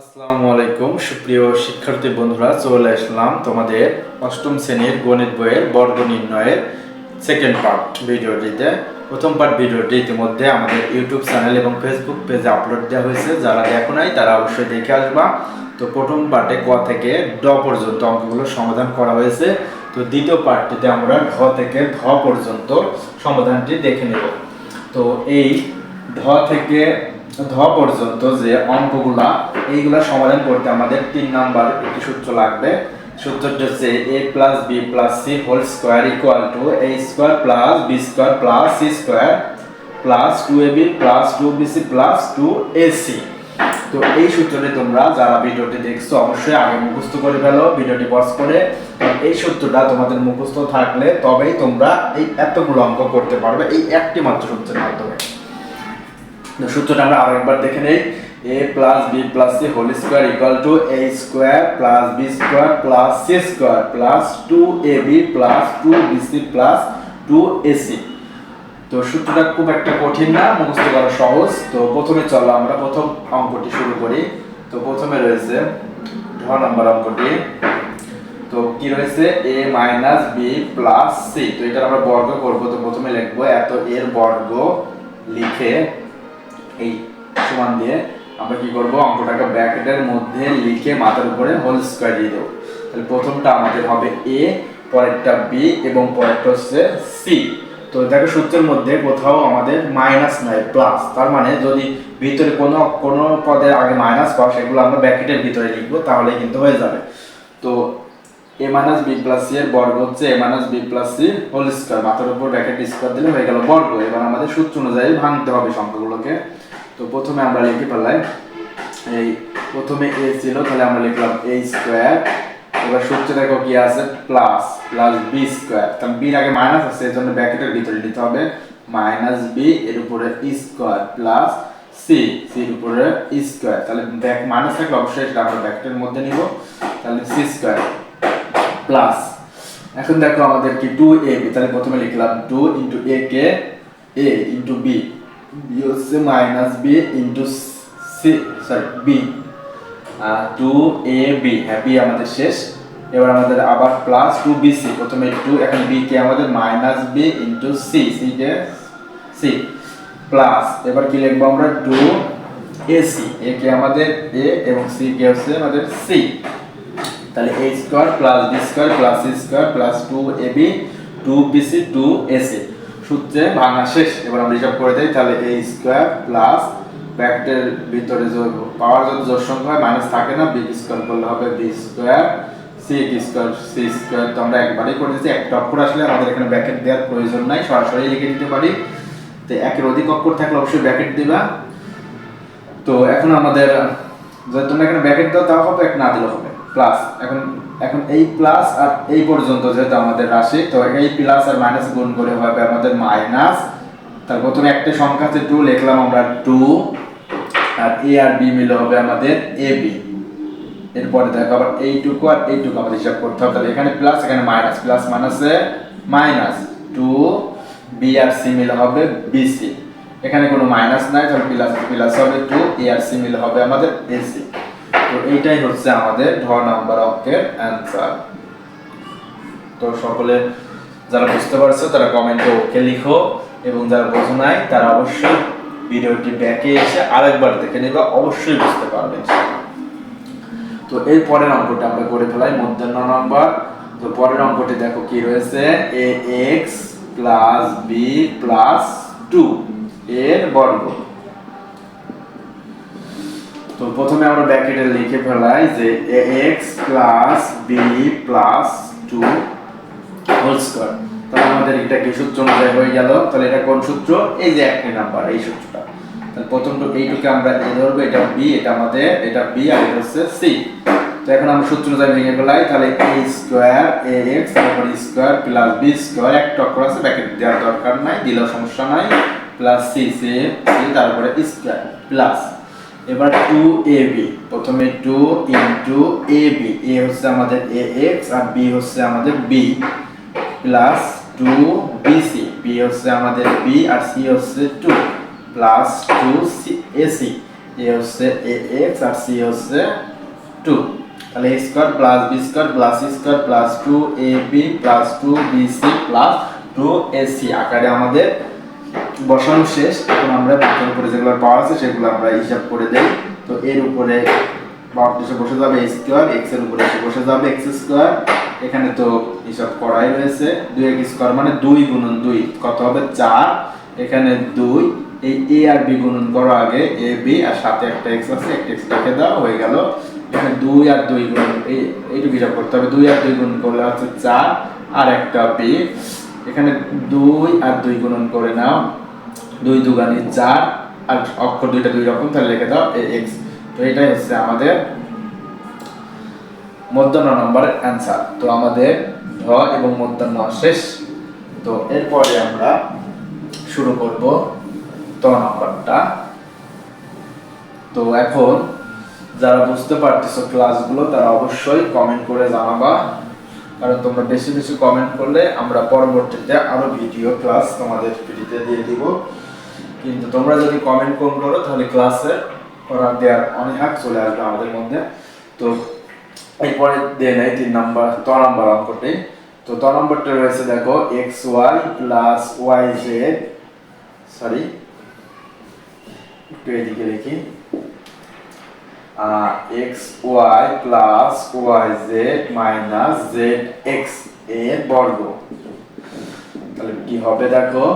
আসসালামু আলাইকুম, সুপ্রিয় শিক্ষার্থী বন্ধুরা, চলে আসলাম তোমাদের অষ্টম শ্রেণির গণিত বইয়ের বর্গ নির্ণয়ের সেকেন্ড পার্ট ভিডিওটিতে। প্রথম পার্ট ভিডিওটি ইতিমধ্যে আমাদের ইউটিউব চ্যানেল এবং ফেসবুক পেজে আপলোড দেওয়া হয়েছে। যারা দেখো নাই, তারা অবশ্যই দেখে আসবা। তো প্রথম পার্টে ক থেকে ড পর্যন্ত অঙ্কগুলো সমাধান করা হয়েছে। তো দ্বিতীয় পার্টটিতে আমরা ঘ থেকে ধ পর্যন্ত সমাধানটি দেখে নেব। তো এই ধ থেকে ধ পর্যন্ত যে অঙ্কগুলা, এইগুলা সমাধান করতে আমাদের তিন নাম্বার একটি সূত্র লাগবে। সূত্রটি হচ্ছে A plus B plus C whole square equal to A square plus B square plus C square plus two A B plus two B C plus two A C তো এই সূত্রটি তোমরা যারা ভিডিওটি দেখছ, অবশ্যই আগে মুখস্থ করে ফেলো, ভিডিওটি পজ করে। এই সূত্রটা তোমাদের মুখস্থ থাকলে তবেই তোমরা এই এতগুলো অঙ্ক করতে পারবে, এই একটি মাত্র সূত্রের মাধ্যমে। সূত্রটা আমরা আরেকবার দেখে নেই। A plus B plus C whole square equal to A square plus B square plus C square plus two A B plus two B C plus two A C তো সূত্রটা খুব একটা কঠিন না, মুখস্থ করা সহজ। তো প্রথমে চলো আমরা প্রথম অঙ্কটি শুরু করি। তো প্রথমে রয়েছে ঢ নম্বর অঙ্কটি। তো কি রয়েছে? A minus B plus C তো এটা আমরা বর্গ করব। তো প্রথমে লিখব এত এর বর্গ লিখে এই সমান দিয়ে আমরা কি করব? অঙ্কটাকে ব্র্যাকেটের মধ্যে লিখে মাথার উপরে হোল স্কয়ার দিয়ে দেবো। তাহলে প্রথমটা আমাদের হবে এ পরেরটা বি এবং পরেরটা হচ্ছে সি তো দেখো সূত্রের মধ্যে কোথাও আমাদের মাইনাস নাই প্লাস তার মানে যদি ভিতরে কোনো কোনো পদের আগে মাইনাস পাও, সেগুলো আমরা ব্র্যাকেটের ভিতরে লিখব তাহলে কিন্তু হয়ে যাবে। তো A minus B plus C এর বর্গ হচ্ছে A minus B plus C whole square মাথার উপর ব্র্যাকেট স্কয়ার দিলে হয়ে গেল বর্গ। এবার আমাদের সূত্র অনুযায়ী ভাঙতে হবে সংখ্যাগুলোকে। তো প্রথমে আমরা লিখে ফেলাই এই প্রথমে এ ছিল, তাহলে আমরা লিখলাম এ স্কোয়ার এবার সূত্রে দেখো কি আছে প্লাস প্লাস বি স্কোয়ার কারণ বির আগে মাইনাস আছে এর জন্য ব্র্যাকেটের ভিতরে নিতে হবে। মাইনাস বি এর উপরে স্কোয়ার প্লাস সি সির উপরে স্কোয়ার তাহলে ব্যাক মাইনাস থাকলে অবশ্যই সেটা আমরা ব্র্যাকেটের মধ্যে নিব। তাহলে সি স্কোয়ার প্লাস এখন দেখো আমাদের কি টু এ তাহলে প্রথমে লিখলাম টু ইন্টু এ কে? এ ইন্টু বি বি হচ্ছে minus B into C sorry, B. Two A B হ্যাঁ বি আমাদের শেষ। এবার আমাদের আবার প্লাস টু বি সি প্রথমে টু এখন বি কে আমাদের minus B into C C কে সি প্লাস এবার কি লিখব আমরা? টু এ সি এ কে আমাদের এ এবং সি কে হচ্ছে আমাদের সি তাহলে A square plus B square plus C square plus two A B two B C two A C সূত্রে ভাঙা শেষ। এবার আমরা হিসাব করে দিই, তাহলে এ স্কোয়ার প্লাস ব্র্যাকেটের ভিতরে পাওয়ার যদি জোর সংখ্যা হয় মাইনাস থাকে না বি স্কোয়ার করলে হবে B square C square C square তো আমরা একবারই করে দিচ্ছি, একটা অক্ষর আসলে আমাদের এখানে ব্র্যাকেট দেওয়ার প্রয়োজন নাই, সরাসরি লিখে দিতে পারি। তো একের অধিক অক্ষর থাকলে অবশ্যই ব্র্যাকেট দিবা। তো এখন আমাদের যদি তোমরা এখানে ব্র্যাকেট দাও, তাও হবে, এক না দিলেও হবে। প্লাস এখন এখন এই প্লাস আর এই পর্যন্ত যেহেতু আমাদের রাশি, তো এই প্লাস আর মাইনাস গুণ করে হবে আমাদের মাইনাস তার প্রথমে একটা সংখ্যা আছে টু লিখলাম আমরা টু আর এ আর বি মিলে হবে আমাদের এ বি এরপরে দেখো আবার এইটুকু আর এইটুকু আমাদের হিসাব করতে হবে। তাহলে এখানে প্লাস এখানে মাইনাস প্লাস মাইনাসে মাইনাস টু বি আর সি মিলে হবে বিসি এখানে কোনো মাইনাস নাই, তাহলে প্লাস প্লাস হবে টু এ আর সি মিলে হবে আমাদের এসি তো এইটাই হচ্ছে আমাদের ঢ নাম্বার অঙ্কের অ্যান্সার তো সকলে যারা বুঝতে পারছ, তারা কমেন্টে ওকে লিখো এবং যারা বোঝো নাই, তারা অবশ্যই ভিডিওটি ব্যাকে এসে আরেকবার দেখে নেবে, অবশ্যই বুঝতে পারবে তো এর পরের অঙ্কটা আমরা করে ফেলাই মধ্যাহ্ন নম্বর। তো পরের অঙ্কটি দেখো কি রয়েছে A X plus B plus two এর বর্গ। তো প্রথমে আমরা ব্র্যাকেটে লিখে ফেলাই যে A X plus B plus two whole square তাহলে আমাদের এটা কি সূত্র অনুযায়ী হয়ে গেল? তাহলে এটা কোন সূত্র? এই যে এক নাম্বার এই সূত্রটা। তাহলে প্রথম এইটুকে আমরা এ ধরবো, এটা বি এটা আমাদের, এটা বি আর এটা হচ্ছে সি তো এখন আমরা সূত্র অনুযায়ী ভেঙে ফেলাই, তাহলে এ স্কোয়ার এ এক্স তারপর স্কোয়ার প্লাস বি স্কোয়ার এক টক্কর আছে, ব্র্যাকেট দেওয়ার দরকার নাই, দিলেও সমস্যা নাই প্লাস সি সি তারপরে স্কোয়ার প্লাস এবার টু এ বি প্রথমে two into A B A হচ্ছে আমাদের এ এক্স আর বি হচ্ছে আমাদের B plus two BC B হচ্ছে আমাদের বি আর সি হচ্ছে two plus two C AC A হচ্ছে এ এক্স আর সি হচ্ছে টু তাহলে A square plus B square plus C square plus two A B plus two B C plus two A C আকারে আমাদের বসানো শেষ, এখন আমরা বাকির উপরে যেগুলো পাওয়া আছে সেগুলো আমরা হিসাব করে দেই। তো এর উপরে এসে বসে যাবে স্কোয়ার এক্সের উপরে বসে যাবে এক্স স্কোয়ার এখানে তো হিসাব করাই রয়েছে, দুই এক স্কোয়ার মানে দুই গুণন দুই, কত হবে চার? এখানে দুই, এই এ আর বি গুণন করো আগে এ বি আর সাথে একটা এক্স আছে, একটা এক্স রেখে দাও, হয়ে গেল। এখানে দুই আর দুই গুণ এই, এইটুকু হিসাব করতে হবে, দুই আর দুই গুণ করলে হচ্ছে চার, আর একটা বি এখানে দুই আর দুই গুণন করে নাও দুই দুগানি চার আর অক্ষর দুইটা দুই রকম, তাহলে লিখে দাও এক্স। তো এটাই হচ্ছে আমাদের মধ্যাহ্ন নম্বরের অ্যান্সার তো আমাদের ধ এবং মধ্যাহ্ন শেষ। তো এরপরে আমরা শুরু করব ত নম্বরটা। তো এখন যারা বুঝতে পারতেছো ক্লাসগুলো তারা অবশ্যই কমেন্ট করে জানাবা। কারণ তোমরা বেশি বেশি কমেন্ট করলে আমরা পরবর্তীতে আরও ভিডিও ক্লাস তোমাদের ফ্রিতে দিয়ে দিব। কিন্তু তোমরা যদি কমেন্ট কম করো, তাহলে ক্লাসে করার দেওয়ার অনেক হাক চলে আসবে আমাদের মধ্যে। তো এরপরে দিয়ে নেই তিন নাম্বার ত নাম্বার অঙ্কটি। তো ত নম্বরটা রয়েছে দেখো X Y plus Y Z sorry একটু এদিকে লিখি X Y plus Y Z minus Z এক্সের বর্গ। তাহলে কি হবে দেখো?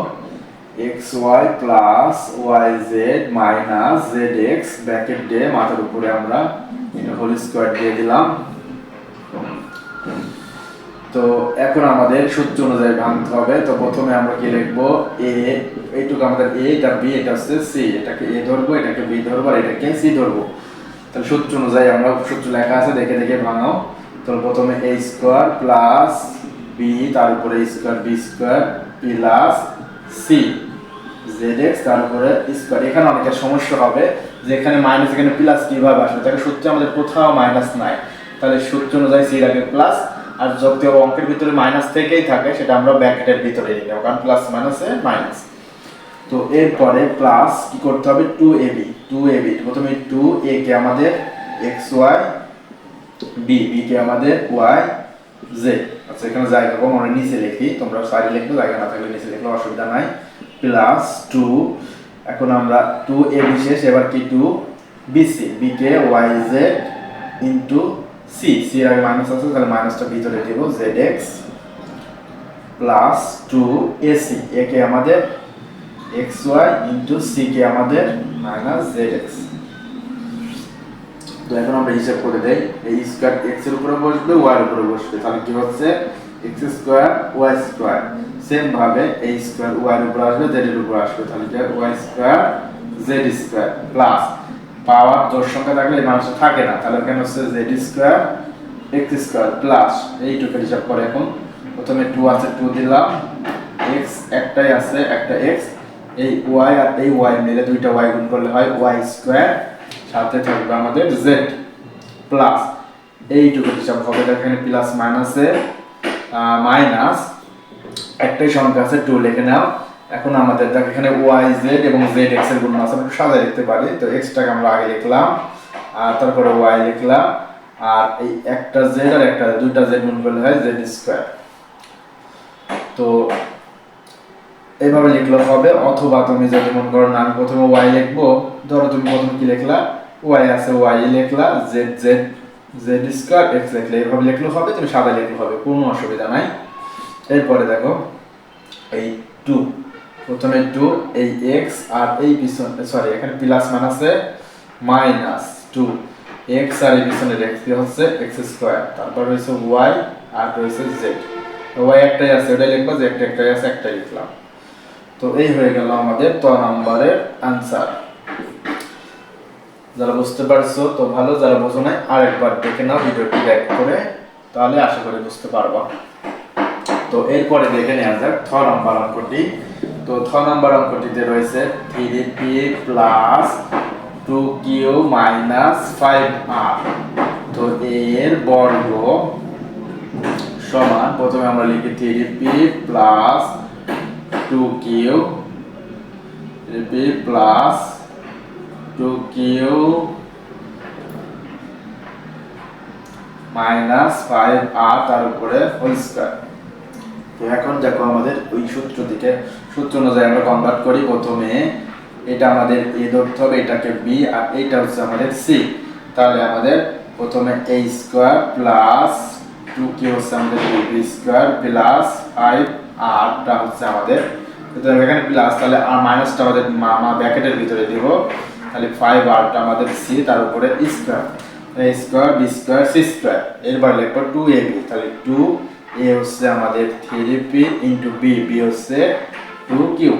X Y plus Y Z minus Z X দিয়ে মাথার উপরে আমরা হোল স্কোয়ার দিয়ে দিলাম। তো এখন আমাদের সূত্র অনুযায়ী ভাঙতে হবে। তো প্রথমে আমরা কি লিখব? এ এইটুকু আমাদের এ এটা বি এটা হচ্ছে সি এটাকে এ ধরবো, এটাকে বি ধরবো, আর এটাকে সি ধরবো। তাহলে সূত্র অনুযায়ী আমরা সূত্র লেখা আছে, দেখে দেখে ভাঙাও তো প্রথমে এ স্কোয়ার প্লাস বি তার উপরে square B square plus C Z X তার উপরে স্কোয়ার এখানে অনেকের সমস্যা হবে যে এখানে মাইনাস এখানে প্লাস কীভাবে আসবে? তাহলে সূত্রে আমাদের কোথাও মাইনাস নাই। তাহলে সূত্র অনুযায়ী সি আগে প্লাস আর যদিও অঙ্কের ভিতরে মাইনাস থেকেই থাকে, সেটা আমরা ব্র্যাকেটের ভিতরে নিয়ে নেব, কারণ প্লাস মাইনাসে মাইনাস তো এরপরে প্লাস কি করতে হবে? Two A B two A B প্রথমে টু এ কে আমাদের এক্স ওয়াই বি বি কে আমাদের ওয়াই জেড আচ্ছা এখানে জায়গা কম আমরা নিচে লিখি, তোমরা সাইডে লিখলে জায়গা না থাকলে নিচে লিখলে অসুবিধা নাই। প্লাস টু এখন আমরা টু এ বি শেষ এবার কি টু বিসি বি কে Y Z into C C এর আগে মাইনাস আছে, তাহলে মাইনাসটা ভিতরে দেব Z X plus two AC A কে আমাদের এক্স ওয়াই ইন্টু সি কে আমাদের মাইনাস জেড এক্স তো এখন আমরা হিসাব করে দেই, এই স্কোয়ার এক্সের উপরে বসবে ওয়াই এর উপরে বসবে। তাহলে কি হচ্ছে? X square Y square same ভাবে এই স্কোয়ার এর উপরে আসবে জেড এর উপরে আসবে। তাহলে কি Y square Z square plus power জোর সংখ্যা থাকলে এই থাকে না। তাহলে কেন হচ্ছে? Z square X square plus এইটুকু হিসাব করে এখন। প্রথমে টু আছে টু দিলাম। এক্স একটাই আছে, একটা এক্স এই ওয়াই আর এই ওয়াই মিলে দুইটা ওয়াই গুণ করলে হয় ওয়াই স্কোয়ার সাথে থাকবে আমাদের জেড প্লাস এইটুকু হিসাব হবে এখানে প্লাস মাইনাসে মাইনাস একটাই সংখ্যা আছে টু লিখে নাও। এখন আমাদের দেখ এখানে ওয়াই জেড এবং জেড এক্সের গুণ আছে আমরা সাজায় লিখতে পারি। তো এক্সটাকে আমরা আগে লিখলাম, আর তারপরে ওয়াই লিখলাম, আর এই একটা জেড আর একটা দুইটা জেড গুণ করলে হয় জেড স্কোয়ার তো এইভাবে লিখলে হবে, অথবা তুমি যদি মনে করো না, আমি প্রথমে ওয়াই লিখব, ধরো তুমি প্রথমে কি লিখলা? ওয়াই আছে Y লিখলা Z Z Z square X লিখলে এইভাবে লিখলেও হবে, তুমি সাদা লিখলে হবে, কোনো অসুবিধা নাই। এরপরে দেখো, এই টু প্রথমে টু এই এক্স আর এই পিছন সরি এখানে প্লাস মান আছে মাইনাস টু এক্স আর এই পিছনের কি হচ্ছে এক্স স্কোয়ার তারপর রয়েছে ওয়াই আর রয়েছে জেড ওয়াই একটাই আছে, ওটাই লিখব একটা একটাই আছে, একটাই লিখলাম। তো এই হয়ে গেল আমাদের ত নাম্বারের আনসার যারা বুঝতে পারছ, তো ভালো, যারা বোঝো নাই, আরেকবার দেখে নাও ভিডিওটি ব্যাক করে, তাহলে আশা করি বুঝতে পারবা। তো এরপরে দেখে নেওয়া যাক থ নাম্বার অঙ্কটি। তো থ নাম্বার অঙ্কটিতে রয়েছে three P plus two Q minus five আর তো এর বর্গ সমান, প্রথমে আমরা লিখি three P plus two Q P plus two Q minus five আর তার উপরে তো এখন দেখো আমাদের ওই সূত্র থেকে, সূত্র অনুযায়ী আমরা কনভার্ট করি প্রথমে। এটা আমাদের এ ধরতে হবে, এটাকে বি আর এইটা হচ্ছে আমাদের সি তাহলে আমাদের প্রথমে এ স্কোয়ার প্লাস টু কি হচ্ছে আমাদের বি স্কোয়ার প্লাস ফাইভ আরটা হচ্ছে আমাদের। এখানে প্লাস তাহলে আর মাইনাসটা আমাদের মা ব্র্যাকেটের ভিতরে দিব। তাহলে ফাইভ আরটা আমাদের সি তার উপরে square square B square C square এরপর লিখব টু এ বি তাহলে টু এ হচ্ছে আমাদের three P into B B হচ্ছে টু কিউ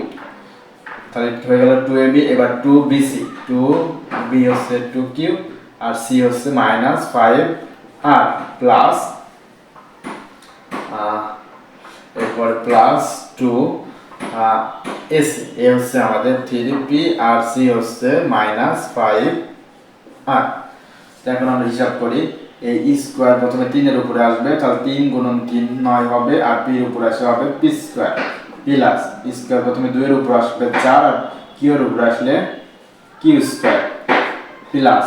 তাহলে হয়ে গেল টু এ বি এবার two B C two B হচ্ছে টু কিউ আর সি হচ্ছে মাইনাস ফাইভ আর প্লাস এরপর প্লাস টু এসি, এ হচ্ছে আমাদের থ্রি পি, আর, সি হচ্ছে মাইনাস ফাইভ আর এখন আমরা হিসাব করি এই স্কোয়ার প্রথমে তিনের উপরে আসবে, তাহলে তিন গুণন তিন নয় হবে, আর পির উপরে আসে হবে পি স্কোয়ার, প্লাস স্কোয়ার প্রথমে দুইয়ের উপর আসবে চার, আর কিউর উপরে আসলে কিউ স্কোয়ার, প্লাস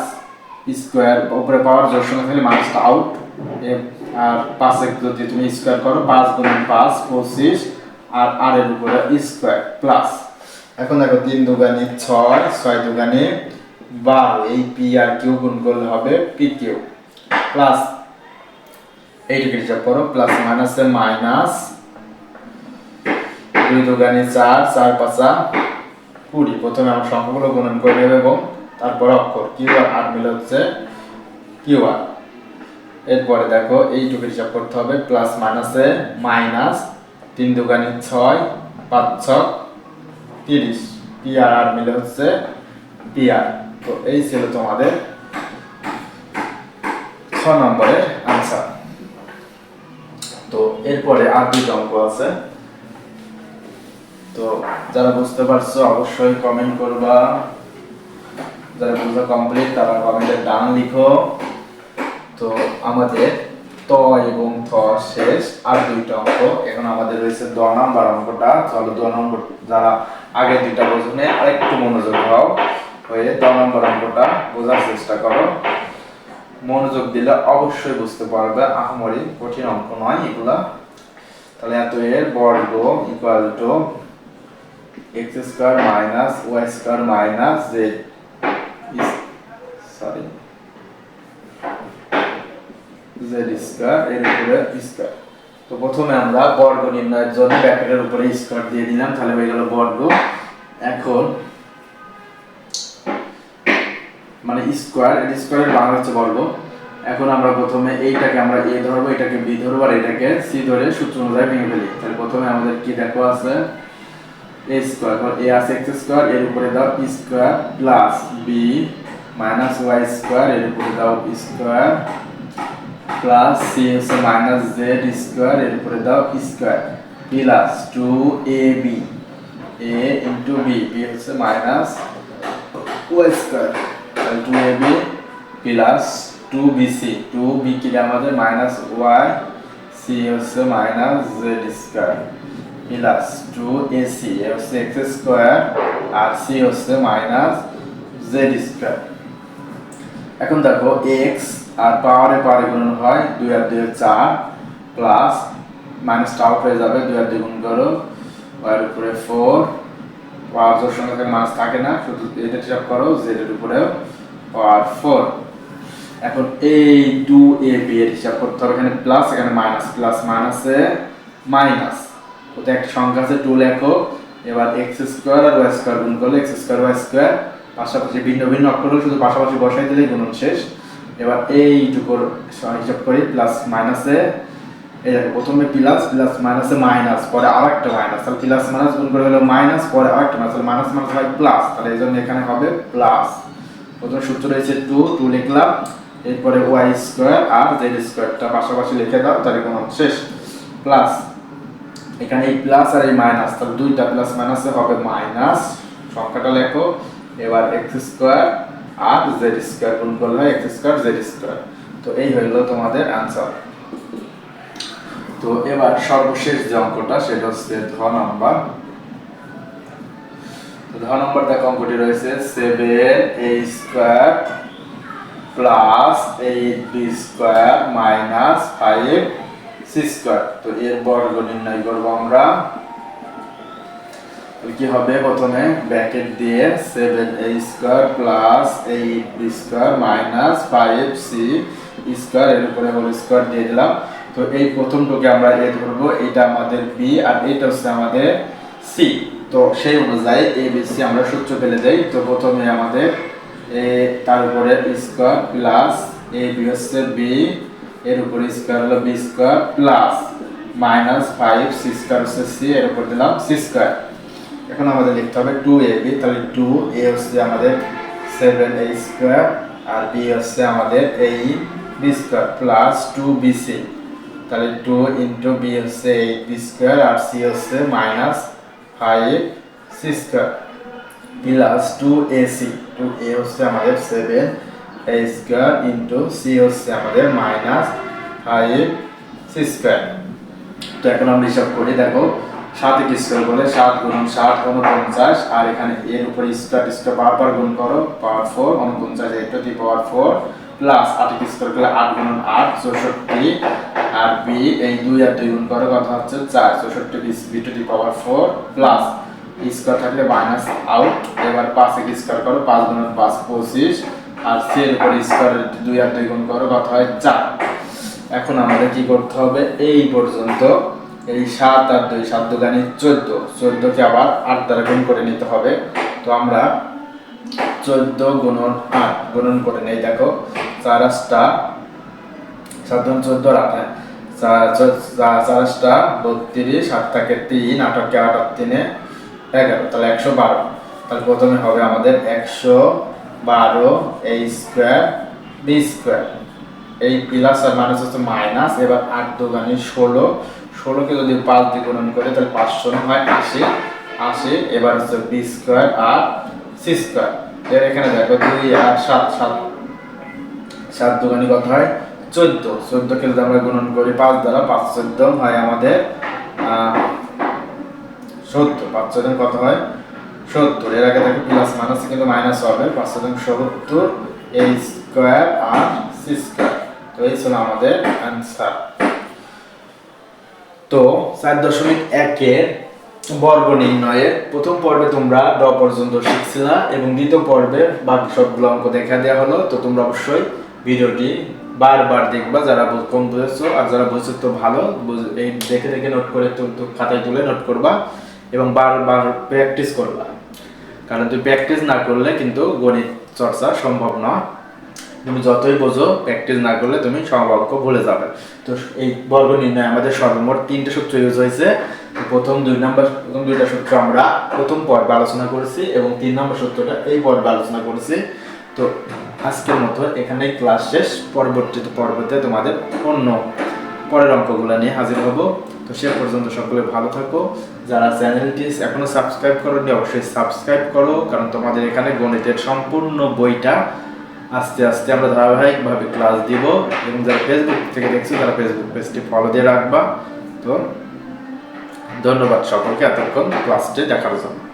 স্কোয়ার উপরে পাওয়ার যোগ সঙ্গে থাকলে মাইনাসটা আউট আর পাঁচে যদি তুমি স্কোয়ার করো, পাঁচ গুণন পাঁচ, পঁচিশ আর আর এর উপরে স্কোয়ার প্লাস এখন দেখো তিন দুগানি ছয় ছয় দুগানি বারো, এই পি আর কিউ গুণ করলে হবে পি কিউ প্লাস এইটুকু হিসাব করো প্লাস মাইনাসে মাইনাস দুই দুগানি চার চার পাঁচা কুড়ি। প্রথমে আমরা সংখ্যাগুলো গুণন করে নেব এবং তারপর অক্ষর। কিউ আর আর মিলে হচ্ছে কিউ আর এরপরে দেখো এইটুকু হিসাব করতে হবে প্লাস মাইনাসে মাইনাস তিন দুগানি ছয়, পাঁচ ছ তিরিশ। পি আর মিলে হচ্ছে পি আর তো এই ছিল তোমাদের ছ নম্বরের আনসার তো এরপরে আর দুটো অঙ্ক আছে। তো যারা বুঝতে পারছ, অবশ্যই কমেন্ট করবা। যারা বুঝা কমপ্লিট তারা কমেন্টে ডান লিখো। তো আমাদের ত এবং থ শেষ, আর দুইটা অঙ্ক। এখন আমাদের রয়েছে দ নাম্বার অঙ্কটা। চলো দ নম্বর, যারা আগে দুইটা বোঝনে আরেকটু মনোযোগ হও হয়ে দ নম্বর অঙ্কটা বোঝার চেষ্টা করো। মনোযোগ দিলে অবশ্যই বুঝতে পারবে, আহমরি কঠিন অঙ্ক নয় এগুলা। তাহলে এত এর বর্গ equal to X square minus Y square minus Z sorry Z square এর উপরে স্কোয়ার তো প্রথমে আমরা বর্গ নির্ণয়ের জন্য ব্র্যাকেটের উপরে স্কোয়ার দিয়ে দিলাম, তাহলে হয়ে গেল বর্গ। এখন মানে স্কোয়ার এর বাংলা হচ্ছে বর্গ। এখন আমরা প্রথমে এইটাকে আমরা এ ধরবো, এটাকে বি ধরবো, আর এটাকে সি ধরে সূত্র অনুযায়ী ভেঙে ফেলি। তাহলে প্রথমে আমাদের কি দেখো আছে? এ স্কোয়ার এ আছে এক্স স্কোয়ার, এর উপরে দাও square plus B minus Y square, এর উপরে দাও স্কোয়ার প্লাস সি হচ্ছে মাইনাস জেড স্কোয়ার এর উপরে দাও square plus two A B A into B B হচ্ছে মাইনাস ওয়াই স্কোয়ার তাহলে two A B plus two B C two B কি আমাদের মাইনাস ওয়াই সি হচ্ছে minus Z square plus two A C A হচ্ছে X square আর C হচ্ছে minus Z square এখন দেখো এক্স আর পাওয়ারে পাওয়ারে গুণন হয় দুই আর দুই চার প্লাস মাইনাসটা আউট হয়ে যাবে দুই আর দুই গুণ করো ওয়ার উপরে ফোর পাওয়ার জোর সঙ্গে মাইনাস থাকে না, শুধু এটা হিসাব করো জেড এর উপরেও পাওয়ার ফোর এখন এই টু এ বি এর হিসাব করতে হবে, এখানে প্লাস এখানে মাইনাস প্লাস মাইনাসে মাইনাস ওটা একটা সংখ্যা আছে টু লেখো, এবার এক্স স্কোয়ার আর ওয়াই স্কোয়ার গুণ করলে এক্স স্কোয়ার ওয়াই স্কোয়ার পাশাপাশি ভিন্ন ভিন্ন অক্ষর শুধু পাশাপাশি বসাই দিলেই গুণন শেষ। এবার এইটুকুর হিসাব করি প্লাস মাইনাসে এই দেখো, প্রথমে প্লাস প্লাস মাইনাসে মাইনাস পরে আর একটা মাইনাস তাহলে প্লাস মাইনাস গুণ করে হলো মাইনাস পরে আরেকটা মাইনাস তাহলে মাইনাস মাইনাস হয় প্লাস তাহলে এই জন্য এখানে হবে প্লাস প্রথমে সূত্র রয়েছে টু টু লিখলাম, এরপরে ওয়াই স্কোয়ার আর জেড স্কোয়ারটা পাশাপাশি লিখে দাও, তাহলে কোনো শেষ। প্লাস এখানে এই প্লাস আর এই মাইনাস তাহলে দুইটা প্লাস মাইনাসে হবে মাইনাস সংখ্যাটা লেখো, এবার এক্স স্কোয়ার আর জেড স্কোয়ার গুণ করলে এক্স স্কোয়ার জেড স্কোয়ার। তো এই হইল তোমাদের আনসার। তো এবার সর্বশেষ যে অঙ্কটা, সেটা হচ্ছে ধ নাম্বার। ধারা নম্বর অঙ্কটি রয়েছে seven A square plus eight B square minus five C square তো এর বর্গ নির্ণয় করব আমরা। কি হবে প্রথমে ব্র্যাকেট দিয়ে seven A square plus eight square minus five C square এর উপরে হোল স্কোয়ার দিয়ে দিলাম। তো এই প্রথমটুকে আমরা এ ধরবো এটা আমাদের বি আর এটা হচ্ছে আমাদের সি তো সেই অনুযায়ী এ বি সি আমরা সূত্র ফেলে দেই। তো প্রথমে আমাদের এ তার উপরে স্কোয়ার প্লাস এ বি হচ্ছে বি এর উপরে স্কোয়ার হলো B square plus minus five C square হচ্ছে সি এর উপর দিলাম সি স্কোয়ার এখন আমাদের লিখতে হবে টু এ বি তাহলে টু এ হচ্ছে আমাদের সেভেন এ স্কোয়ার আর বি হচ্ছে আমাদের এই B square plus two B C তাহলে টু ইন্টু বি হচ্ছে এইট বি স্কোয়ার আর সি হচ্ছে minus five C square plus two A C two A হচ্ছে আমাদের seven A square into C হচ্ছে আমাদের মাইনাস ফাইভ সি স্কোয়ার তো এখন আমরা হিসাব করি, দেখো সাত এক স্কোয়ার বলে সাত গুণ ষাট উনপঞ্চাশ আর এখানে এর উপরে স্কোয়ার স্কোয়ার বারবার গুণ করো পাওয়ার ফোর উনপঞ্চাশ eight two power four plus আট এক স্কোয়ার করলে আট গুণ আট, চৌষট্টি, আর বি এই দুই আর দুই গুণ করো কথা হচ্ছে চার, চৌষট্টি বিশ B two power four plus square থাকলে মাইনাস আউট এবার পাঁচ এক স্কোয়ার করো, পাঁচ গুণ পাঁচ, পঁচিশ, আর সি এর উপরে স্কোয়ার দুই আর দুই গুণ করো কথা হয় চার। এখন আমাদের কি করতে হবে? এই পর্যন্ত এই সাত আর দুই, সাত দুগানি চোদ্দ। চোদ্দকে আবার আট দ্বারা গুণ করে নিতে হবে। তো আমরা চোদ্দ গুণন আট গুণন করে নেই, দেখো। চার আটটা, সাত গুণ চোদ্দ আর আট হ্যাঁ। চার আটটা, বত্রিশ, আট থাকে তিন আটকে আট আর তিনে এগারো। তাহলে একশো বারো। তাহলে প্রথমে হবে আমাদের একশো বারো এই স্কোয়ার বি স্কোয়ার এই প্লাস আর মাইনাস হচ্ছে মাইনাস এবার আট দুগানি ষোলো ষোলোকে যদি পাঁচ দিয়ে গুণন করে, তাহলে পাঁচশো হয় আশি। আশি, এবার হচ্ছে বি স্কোয়ার আর সি স্কোয়ার। এর এখানে দেখো দুই আর সাত সাত সাত দুগানি কত হয়? চোদ্দ। চোদ্দকে যদি আমরা গুণন করি, পাঁচ দ্বারা পাঁচ চোদ্দ হয় আমাদের সত্তর। পাঁচ চোদ্দ কত হয়? সত্তর। এর আগে দেখো প্লাস মাইনাস কিন্তু মাইনাস হবে। পাঁচ চোদ্দ সত্তর, এই স্কোয়ার আর সি স্কোয়ার। তো এই ছিল আমাদের অ্যান্সার তো চার দশমিক একের বর্গ নির্ণয়ের প্রথম পর্বে তোমরা ড পর্যন্ত শিখছিলা এবং দ্বিতীয় পর্বে বাকি সবগুলো অঙ্ক দেখা দেওয়া হলো, তো তোমরা অবশ্যই ভিডিওটি বারবার দেখবা, যারা কম বুঝেছ আর যারা বুঝছ তো ভালো এই দেখে দেখে নোট করে তু- খাতায় তুলে নোট করবা এবং বারবার প্র্যাকটিস করবা। কারণ তুই প্র্যাকটিস না করলে কিন্তু গণিত চর্চা সম্ভব নয়। তুমি যতই বোঝো প্র্যাকটিস না করলে তুমি সমবাক্য ভুলে যাবে। তো এই বর্গ নির্ণয় আমাদের সর্বমোট তিনটে সূত্র ইউজ হয়েছে। প্রথম দুই নম্বর, প্রথম দুইটা সূত্র আমরা প্রথম পর্বে আলোচনা করেছি এবং তিন নম্বর সূত্রটা এই পর্বে আলোচনা করেছি। তো আজকের মতো এখানেই ক্লাস শেষ। পরবর্তী পর্বতে তোমাদের অন্য পরের অঙ্কগুলো নিয়ে হাজির হব। তো সে পর্যন্ত সকলে ভালো থাকো। যারা চ্যানেলটি এখনও সাবস্ক্রাইব করোনি, অবশ্যই সাবস্ক্রাইব করো, কারণ তোমাদের এখানে গণিতের সম্পূর্ণ বইটা আস্তে আস্তে আমরা ধারাবাহিকভাবে ক্লাস দিব এবং যারা ফেসবুক থেকে দেখছি, তারা ফেসবুক পেজটি ফলো দিয়ে রাখবা। তো ধন্যবাদ সকলকে এতক্ষণ ক্লাসটি দেখার জন্য।